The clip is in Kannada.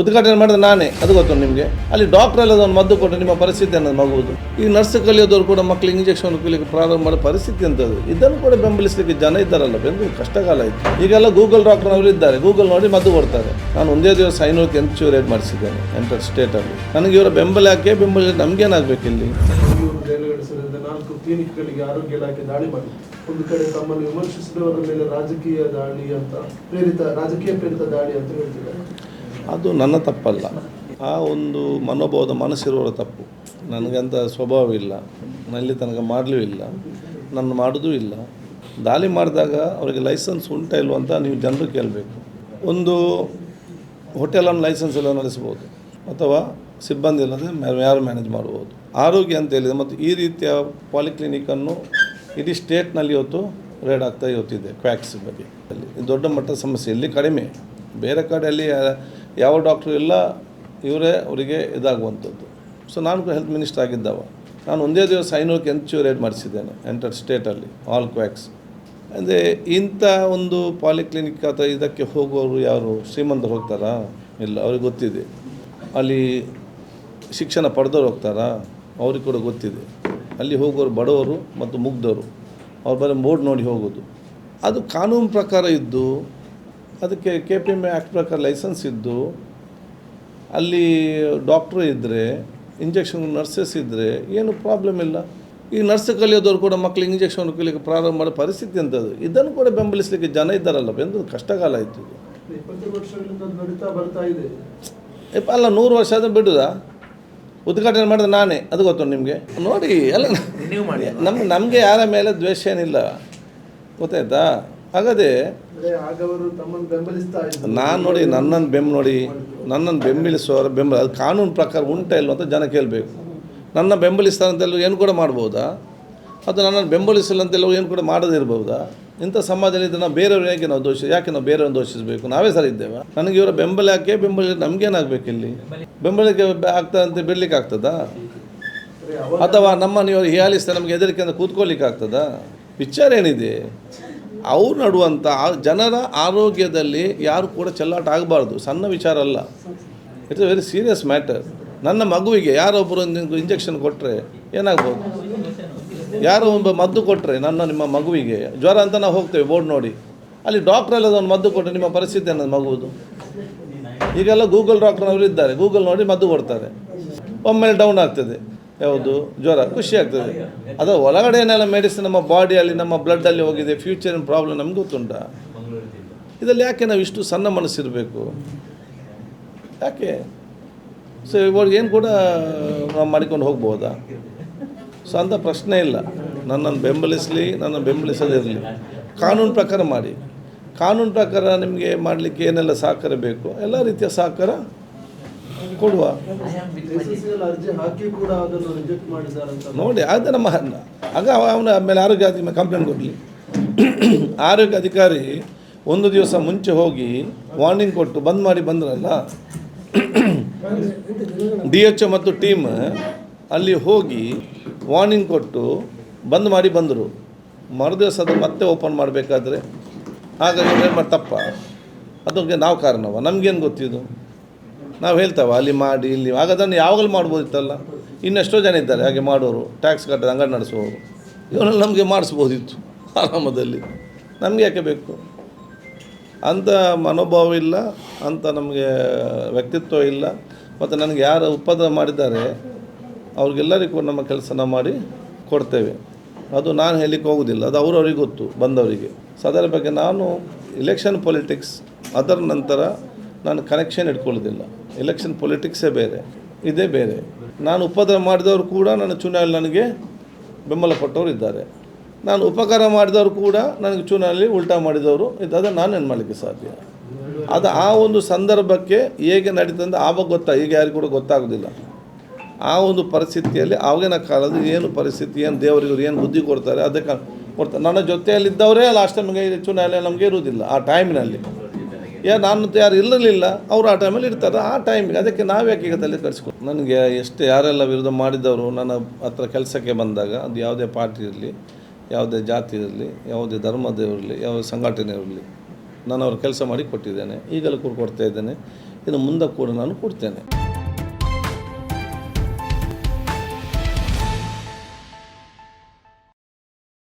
ಉದ್ಘಾಟನೆ ಮಾಡಿದ ನಾನೇ, ಅದು ಗೊತ್ತು ನಿಮಗೆ. ಅಲ್ಲಿ ಡಾಕ್ಟರ್ ಎಲ್ಲ ಒಂದು ಮದ್ದು ಕೊಟ್ಟರೆ ನಿಮ್ಮ ಪರಿಸ್ಥಿತಿ ಅನ್ನೋದು ಮಗುವುದು ಈ ನರ್ಸ್ ಕಲಿಯೋದವ್ರು ಕೂಡ ಮಕ್ಕಳಿಗೆ ಇಂಜೆಕ್ಷನ್ ಕಲಿಯಕ್ಕೆ ಪ್ರಾರಂಭ ಮಾಡೋ ಪರಿಸ್ಥಿತಿ ಅಂತದ್ದು ಇದನ್ನು ಕೂಡ ಬೆಂಬಲಿಸಲಿಕ್ಕೆ ಜನ ಇದ್ದಾರಲ್ಲ ಬೆಂದು ಕಷ್ಟಕಾಲ ಆಯಿತು. ಈಗೆಲ್ಲ ಗೂಗಲ್ ಡಾಕ್ಟರ್ನವರು ಇದ್ದಾರೆ. ಗೂಗಲ್ ನೋಡಿ ಮದ್ದು ಕೊಡ್ತಾರೆ. ನಾನು ಒಂದೇ ದಿವಸ ಐನೂರಕ್ಕೆ ಎಂಟು ರೇಟ್ ಮಾಡಿಸಿದ್ದೇನೆ, ಎಂಟರ್ ಸ್ಟೇಟಲ್ಲಿ ನನಗೆ ಇವರ ಬೆಂಬಲ ಯಾಕೆ? ಬೆಂಬಲ ನಮಗೇನಾಗಬೇಕು ಇಲ್ಲಿ? ನಾಲ್ಕು ಕ್ಲಿನಿಕ್ಗಳಿಗೆ ಆರೋಗ್ಯ ಇಲಾಖೆ ದಾಳಿ ಮಾಡಿ ಒಂದು ಕಡೆ ತಮ್ಮನ್ನು ವಿಮರ್ಶಿಸಿದವರ ಮೇಲೆ ರಾಜಕೀಯ ದಾಳಿ ಅಂತ, ಪ್ರೇರಿತ, ರಾಜಕೀಯ ಪ್ರೇರಿತ ದಾಳಿ ಅಂತ ಹೇಳ್ತಿದ್ದಾರೆ. ಅದು ನನ್ನ ತಪ್ಪಲ್ಲ. ಆ ಒಂದು ಮನೋಭಾವದ ಮನಸ್ಸಿರುವವರ ತಪ್ಪು. ನನಗಂಥ ಸ್ವಭಾವ ಇಲ್ಲ. ನಲ್ಲಿ ತನಕ ಮಾಡಲೂ ಇಲ್ಲ. ನಾನು ಮಾಡೋದೂ ಇಲ್ಲ. ದಾಳಿ ಮಾಡಿದಾಗ ಅವರಿಗೆ ಲೈಸೆನ್ಸ್ ಉಂಟಾ ಇಲ್ವ ಅಂತ ನೀವು ಜನರು ಕೇಳಬೇಕು. ಒಂದು ಹೋಟೆಲನ್ನು ಲೈಸೆನ್ಸ್ ಎಲ್ಲ ನಡೆಸ್ಬೋದು. ಅಥವಾ ಸಿಬ್ಬಂದಿ ಇಲ್ಲದೆ ಯಾರು ಮ್ಯಾನೇಜ್ ಮಾಡ್ಬೋದು. ಆರೋಗ್ಯ ಅಂತ ಹೇಳಿದೆ ಮತ್ತು ಈ ರೀತಿಯ ಪಾಲಿಕ್ಲಿನಿಕನ್ನು ಇಡೀ ಸ್ಟೇಟ್ನಲ್ಲಿ ಇವತ್ತು ರೇಡ್ ಆಗ್ತಾ ಇವತ್ತಿದೆ ಕ್ವ್ಯಾಕ್ಸ್ ಬಗ್ಗೆ. ಅಲ್ಲಿ ದೊಡ್ಡ ಮಟ್ಟದ ಸಮಸ್ಯೆ. ಇಲ್ಲಿ ಕಡಿಮೆ. ಬೇರೆ ಕಡೆಯಲ್ಲಿ ಯಾವ ಡಾಕ್ಟ್ರು ಇಲ್ಲ, ಇವರೇ ಅವರಿಗೆ ಇದಾಗುವಂಥದ್ದು. ಸೊ ನಾನು ಹೆಲ್ತ್ ಮಿನಿಸ್ಟರ್ ಆಗಿದ್ದವ. ನಾನು ಒಂದೇ ದಿವಸ ಐನೂರಕ್ಕೆ ಎಂಚು ರೇಟ್ ಮಾಡಿಸಿದ್ದೇನೆ ಎಂಟರ್ ಸ್ಟೇಟಲ್ಲಿ ಆಲ್ ಕ್ವ್ಯಾಕ್ಸ್ ಅಂದರೆ ಇಂಥ ಒಂದು ಪಾಲಿಕ್ಲಿನಿಕ್ ಅಥವಾ ಇದಕ್ಕೆ ಹೋಗೋರು ಯಾರು, ಶ್ರೀಮಂತರು ಹೋಗ್ತಾರಾ? ಇಲ್ಲ, ಅವ್ರಿಗೆ ಗೊತ್ತಿದೆ. ಅಲ್ಲಿ ಶಿಕ್ಷಣ ಪಡೆದವ್ರು ಹೋಗ್ತಾರಾ? ಅವ್ರಿಗೆ ಕೂಡ ಗೊತ್ತಿದೆ. ಅಲ್ಲಿ ಹೋಗೋರು ಬಡವರು ಮತ್ತು ಮುಗ್ಧರು. ಅವ್ರು ಬರೀ ಬೋರ್ಡ್ ನೋಡಿ ಹೋಗೋದು. ಅದು ಕಾನೂನು ಪ್ರಕಾರ ಇದ್ದು ಅದಕ್ಕೆ ಕೆ ಪಿ ಎಂ ಆ್ಯಕ್ಟ್ ಪ್ರಕಾರ ಲೈಸೆನ್ಸ್ ಇದ್ದು ಅಲ್ಲಿ ಡಾಕ್ಟ್ರು ಇದ್ದರೆ ಇಂಜೆಕ್ಷನ್ ನರ್ಸಸ್ ಇದ್ದರೆ ಏನು ಪ್ರಾಬ್ಲಮ್ ಇಲ್ಲ. ಈ ನರ್ಸ್ ಕಲಿಯೋದವ್ರು ಕೂಡ ಮಕ್ಕಳಿಗೆ ಇಂಜೆಕ್ಷನ್ ಕಲಿಯೋಕ್ಕೆ ಪ್ರಾರಂಭ ಮಾಡೋ ಪರಿಸ್ಥಿತಿ ಅಂತದ್ದು ಇದನ್ನು ಕೂಡ ಬೆಂಬಲಿಸಲಿಕ್ಕೆ ಜನ ಇದ್ದಾರಲ್ಲ ಎಂದು ಕಷ್ಟಕಾಲ ಆಯಿತು ಇದು. ಅಲ್ಲ ನೂರು ವರ್ಷ ಆದರೂ ಬಿಡುದಾ? ಉದ್ಘಾಟನೆ ಮಾಡಿದ ನಾನೇ ಅದು ಗೊತ್ತು ನಿಮಗೆ? ನೋಡಿ ಅಲ್ಲ ನೀವು ಮಾಡಿ. ನಮ್ಗೆ ನಮಗೆ ಯಾರ ಮೇಲೆ ದ್ವೇಷ ಏನಿಲ್ಲ. ಗೊತ್ತಾಯ್ತಾ? ಹಾಗಾದರೆ ನಾನು ನೋಡಿ ನನ್ನನ್ನು ಬೆಂಬ ನೋಡಿ ನನ್ನನ್ನು ಬೆಂಬಲಿಸುವವರ ಬೆಂಬಲ ಅದು ಕಾನೂನು ಪ್ರಕಾರ ಉಂಟಾ ಇಲ್ವ ಅಂತ ಜನ ಕೇಳಬೇಕು. ನನ್ನ ಬೆಂಬಲಿಸ್ತಾರಂತೆಲ್ಲ ಏನು ಕೂಡ ಮಾಡ್ಬೋದಾ? ಅದು ನನ್ನನ್ನು ಬೆಂಬಲಿಸಿಲ್ಲ ಅಂತೆಲ್ಲ ಏನು ಕೂಡ ಮಾಡದಿರ್ಬೋದಾ ಇಂಥ ಸಮಾಜದಲ್ಲಿ ನಾವು ಬೇರೆಯವ್ರು ಯಾಕೆ ನಾವು ದೋಷ ಯಾಕೆ ನಾವು ಬೇರೆಯವ್ರನ್ನ ದೋಷಿಸಬೇಕು? ನಾವೇ ಸರಿ ಇದ್ದೇವೆ? ನನಗೆ ಇವರ ಬೆಂಬಲ ಯಾಕೆ? ಬೆಂಬಲ ನಮಗೇನಾಗಬೇಕು ಇಲ್ಲಿ? ಬೆಂಬಲಕ್ಕೆ ಆಗ್ತದೆ ಅಂತ ಬಿಡ್ಲಿಕ್ಕೆ ಆಗ್ತದಾ? ಅಥವಾ ನಮ್ಮನ್ನು ಇವರು ಹಿಯಾಲಿಸ್ತಾ ನಮಗೆ ಹೆದರಿಕೆ ಅಂತ ಕೂತ್ಕೊಳ್ಳಿಕ್ಕೆ ಆಗ್ತದಾ? ವಿಚಾರ ಏನಿದೆ? ಅವ್ರು ನಡುವಂಥ ಜನರ ಆರೋಗ್ಯದಲ್ಲಿ ಯಾರು ಕೂಡ ಚೆಲ್ಲಾಟ ಆಗಬಾರ್ದು. ಸಣ್ಣ ವಿಚಾರ ಅಲ್ಲ. ಇಟ್ಸ್ ವೆರಿ ಸೀರಿಯಸ್ ಮ್ಯಾಟರ್ ನನ್ನ ಮಗುವಿಗೆ ಯಾರೊಬ್ಬರು ಇಂಜೆಕ್ಷನ್ ಕೊಟ್ಟರೆ ಏನಾಗ್ಬೋದು? ಯಾರೋ ಒಬ್ಬ ಮದ್ದು ಕೊಟ್ಟರೆ ನನ್ನ ನಿಮ್ಮ ಮಗುವಿಗೆ. ಜ್ವರ ಅಂತ ನಾವು ಹೋಗ್ತೇವೆ ಬೋರ್ಡ್ ನೋಡಿ. ಅಲ್ಲಿ ಡಾಕ್ಟ್ರಲ್ಲಿ ಅದೊಂದು ಮದ್ದು ಕೊಟ್ಟರೆ ನಿಮ್ಮ ಪರಿಸ್ಥಿತಿ ಅನ್ನೋದು ಮಗುವುದು? ಈಗೆಲ್ಲ ಗೂಗಲ್ ಡಾಕ್ಟರ್ನವರು ಇದ್ದಾರೆ. ಗೂಗಲ್ ನೋಡಿ ಮದ್ದು ಕೊಡ್ತಾರೆ. ಒಮ್ಮೆಲೆ ಡೌನ್ ಆಗ್ತದೆ. ಯಾವುದು ಜ್ವರ, ಖುಷಿ ಆಗ್ತದೆ. ಅದು ಒಳಗಡೆನೆಲ್ಲ ಮೆಡಿಸಿನ್ ನಮ್ಮ ಬಾಡಿಯಲ್ಲಿ ನಮ್ಮ ಬ್ಲಡ್ಡಲ್ಲಿ ಹೋಗಿದೆ ಫ್ಯೂಚರಿನ ಪ್ರಾಬ್ಲಮ್ ನಮ್ಗೆ ಗೊತ್ತುಂಟ? ಇದರಲ್ಲಿ ಯಾಕೆ ನಾವು ಇಷ್ಟು ಸಣ್ಣ ಮನಸ್ಸಿರಬೇಕು? ಯಾಕೆ? ಸೊ ಇವಾಗ ಏನು ಕೂಡ ನಾವು ಮಾಡಿಕೊಂಡು ಹೋಗ್ಬೋದಾ? ಸೊ ಅಂಥ ಪ್ರಶ್ನೆ ಇಲ್ಲ. ನನ್ನನ್ನು ಬೆಂಬಲಿಸಲಿ, ನನ್ನ ಬೆಂಬಲಿಸದಿರಲಿ ಕಾನೂನು ಪ್ರಕಾರ ಮಾಡಿ. ಕಾನೂನು ಪ್ರಕಾರ ನಿಮಗೆ ಮಾಡಲಿಕ್ಕೆ ಏನೆಲ್ಲ ಸಹಕಾರ ಬೇಕು? ಎಲ್ಲ ರೀತಿಯ ಸಹಕಾರ ಕೊಡುವ. SSL ಅರ್ಜಿ ಹಾಕಿ ಕೂಡ ಅದನ್ನು ರಿಜೆಕ್ಟ್ ಮಾಡಿದ್ದಾರಂತ. ನೋಡಿ ಅದು ನಮ್ಮ ಆಗ ಅವ- ಅವನ ಮೇಲೆ ಆರೋಗ್ಯ ಕಂಪ್ಲೇಂಟ್ ಕೊಡಲಿ. ಆರೋಗ್ಯ ಅಧಿಕಾರಿ ಒಂದು ದಿವಸ ಮುಂಚೆ ಹೋಗಿ ವಾರ್ನಿಂಗ್ ಕೊಟ್ಟು ಬಂದ್ ಮಾಡಿ ಬಂದ್ರಲ್ಲ. ಡಿ ಎಚ್ ಒ ಮತ್ತು ಟೀಮ್ ಅಲ್ಲಿ ಹೋಗಿ ವಾರ್ನಿಂಗ್ ಕೊಟ್ಟು ಬಂದ್ ಮಾಡಿ ಬಂದರು. ಮರುದಿವಸ ಅದು ಮತ್ತೆ ಓಪನ್ ಮಾಡಬೇಕಾದ್ರೆ. ಮಾಡಿ ತಪ್ಪ. ಅದಕ್ಕೆ ನಾವು ಕಾರಣವ. ನಮಗೇನು ಗೊತ್ತಿದ್ದು ನಾವು ಹೇಳ್ತೇವೆ, ಅಲ್ಲಿ ಮಾಡಿ, ಇಲ್ಲಿ ಆಗ ಅದನ್ನು ಯಾವಾಗಲೂ ಮಾಡ್ಬೋದಿತ್ತಲ್ಲ? ಇನ್ನೆಷ್ಟೋ ಜನ ಇದ್ದಾರೆ, ಹಾಗೆ ಮಾಡೋರು. ಟ್ಯಾಕ್ಸ್ ಕಟ್ಟದ ಅಂಗಡಿ ನಡೆಸುವವರು. ಇವನಲ್ಲಿ ನಮಗೆ ಮಾಡಿಸ್ಬೋದಿತ್ತು ಆರಾಮದಲ್ಲಿ ನಮಗೆ ಯಾಕೆ ಬೇಕು? ಅಂಥ ಮನೋಭಾವ ಇಲ್ಲ ಅಂಥ ನಮಗೆ ವ್ಯಕ್ತಿತ್ವ ಇಲ್ಲ. ಮತ್ತು ನನಗೆ ಯಾರು ಉಪದ್ರ ಮಾಡಿದ್ದಾರೆ, ಅವ್ರಿಗೆಲ್ಲರಿಗೂ ನಮ್ಮ ಕೆಲಸನ ಮಾಡಿ ಕೊಡ್ತೇವೆ. ಅದು ನಾನು ಹೇಳಲಿಕ್ಕೆ ಹೋಗೋದಿಲ್ಲ, ಅದು ಅವರವರಿಗೆ ಗೊತ್ತು, ಬಂದವರಿಗೆ. ಸೊ ಅದರ ಬಗ್ಗೆ ನಾನು ಇಲೆಕ್ಷನ್ ಪೊಲಿಟಿಕ್ಸ್ ಅದರ ನಂತರ ನಾನು ಕನೆಕ್ಷನ್ ಇಟ್ಕೊಳ್ಳೋದಿಲ್ಲ. ಎಲೆಕ್ಷನ್ ಪೊಲಿಟಿಕ್ಸೇ ಬೇರೆ, ಇದೇ ಬೇರೆ. ನಾನು ಉಪದ್ರ ಮಾಡಿದವರು ಕೂಡ ನನ್ನ ಚುನಾವಣೆ ನನಗೆ ಬೆಂಬಲ ಕೊಟ್ಟವರು ಇದ್ದಾರೆ. ನಾನು ಉಪಕಾರ ಮಾಡಿದವರು ಕೂಡ ನನಗೆ ಚುನಾವಣೆಯಲ್ಲಿ ಉಲ್ಟಾ ಮಾಡಿದವರು ಇದ್ದಾಗ ನಾನು ಏನು ಮಾಡಲಿಕ್ಕೆ ಸಾಧ್ಯ? ಅದು ಆ ಒಂದು ಸಂದರ್ಭಕ್ಕೆ ಹೇಗೆ ನಡೀತಂದ್ರೆ ಆವಾಗ ಗೊತ್ತಾ, ಈಗ ಯಾರಿಗೂ ಕೂಡ ಗೊತ್ತಾಗೋದಿಲ್ಲ. ಆ ಒಂದು ಪರಿಸ್ಥಿತಿಯಲ್ಲಿ ಆವಾಗಿನ ಕಾಲದ ಏನು ಪರಿಸ್ಥಿತಿ, ಏನು ದೇವರಿಗೆ ಏನು ಬುದ್ಧಿ ಕೊಡ್ತಾರೆ, ಅದಕ್ಕೆ ಕೊಡ್ತಾರೆ. ನನ್ನ ಜೊತೆಯಲ್ಲಿದ್ದವರೇ ಲಾಸ್ಟ್ ಟೈಮ್ಗೆ ಚುನಾವಣೆ ನಮಗೆ ಇರುವುದಿಲ್ಲ, ಆ ಟೈಮಿನಲ್ಲಿ ಯಾ ನಾನು ಯಾರು ಇರಲಿಲ್ಲ. ಅವರು ಆ ಟೈಮಲ್ಲಿ ಇರ್ತಾರೆ. ಆ ಟೈಮಿಗೆ ಅದಕ್ಕೆ ನಾವು ಯಾಕೆ ಈಗ ತಲೆ ನನಗೆ ಎಷ್ಟು ಯಾರೆಲ್ಲ ವಿರೋಧ ಮಾಡಿದವರು, ನನ್ನ ಹತ್ರ ಕೆಲಸಕ್ಕೆ ಬಂದಾಗ ಅದು ಯಾವುದೇ ಪಾರ್ಟಿ ಇರಲಿ, ಯಾವುದೇ ಜಾತಿ ಇರಲಿ, ಯಾವುದೇ ಧರ್ಮದ ಇರಲಿ, ಯಾವುದೇ ಸಂಘಟನೆ ಇರಲಿ, ನಾನು ಅವ್ರ ಕೆಲಸ ಮಾಡಿ ಕೊಟ್ಟಿದ್ದೇನೆ. ಈಗಲೂ ಕೂಡ ಕೊಡ್ತಾ ಇದ್ದೇನೆ. ಇನ್ನು ಮುಂದೆ ಕೂಡ ನಾನು ಕೊಡ್ತೇನೆ.